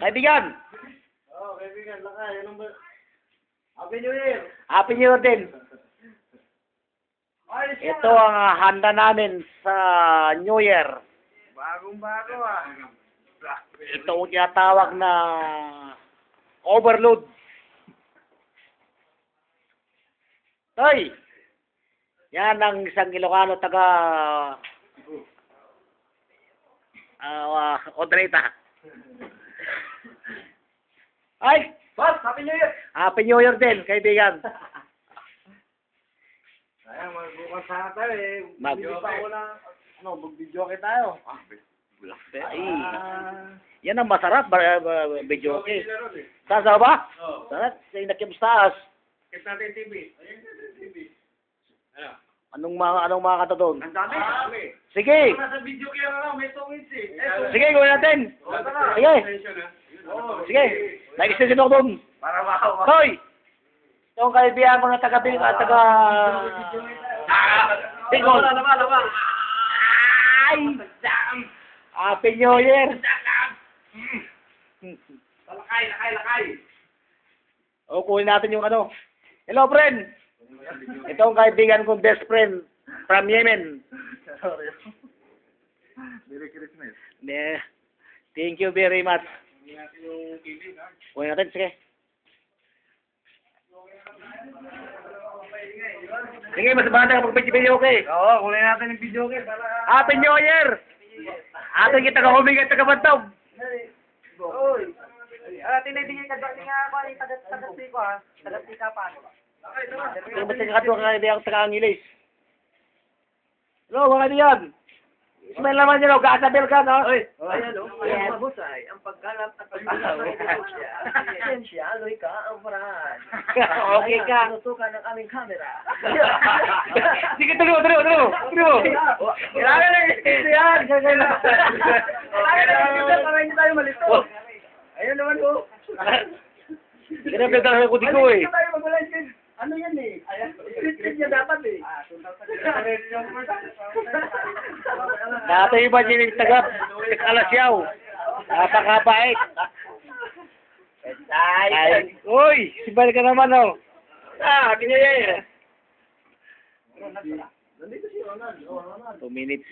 Kaibigan, Oh, kaibigan, lakay. Anong ba? Happy New Year! Happy New Year din. Ito ang ah, handa namin sa New Year. Bagong-bago ah. Ito ang tinatawag na overload. Hoy! Yan ang isang Ilocano taga uh, Odreta. Ay! Boss, Happy New Year! Happy New Year din, kaibigan. Ayan, magbukas sana tayo eh. Mag- Hindi pa ako na, ano, mag-video kayo tayo. Ay, Ah, yan ang masarap, video okay. eh. Sasa ba? Oo. Sarap, sa nakimstaas. Kit natin TV. Ayun natin TV. Ano? Anong mga anong mga kanta doon? Ang dami. Sige. Nasa video kaya na lang, may tungits eh. Sige, gawin natin. Sige. Oo, Sige. Nag-extension ako doon. Para makawa. Hoy! Ito ang kaibigan ko na taga Bing at taga... Bicol. Naman, naman, naman. Ay! Happy New Year! Lakay, lakay, lakay. O, kunin natin yung ano. Hello, friend! Ito ang kaibigan kong best friend from Yemen. Merry Christmas. Ne, thank you very much. Yung? Kunin natin, sige. Sige, mas bata ka pag-video okay. Oo, kunin natin yung video kaya para... Happy New Year! Ating kita ka humigat sa kabantog. Oy! Ah, tinibigay ka doon nga ako ay taga-taga ko ha. Taga-tika pa. Okay, tara. Kung ba't ka ka kaibigan taga Angeles? Hello, mga kaibigan. Smell naman yun, oh. Gaasabel ka, no? Oy, ayan o. Ayan mahusay. Ang pagkalat at pagkalaw. Esensya, aloy ka ang paraan. Okay ka. Tutukan ng aming camera. Sige, tuloy, tuloy, tuloy. Tuloy. Kailangan lang ito yan. Kailangan lang ito para hindi tayo malito. Ayun naman oh. po. Kinabi talaga ko di ko, eh. Hindi tayo Ano yan eh? Ayan. Scripted niya dapat eh. Dati iba din yung taga Kalasyaw. Napakabait. Ay, uy, sibal ka naman, oh. Ah, kinyaya eh. Two minutes.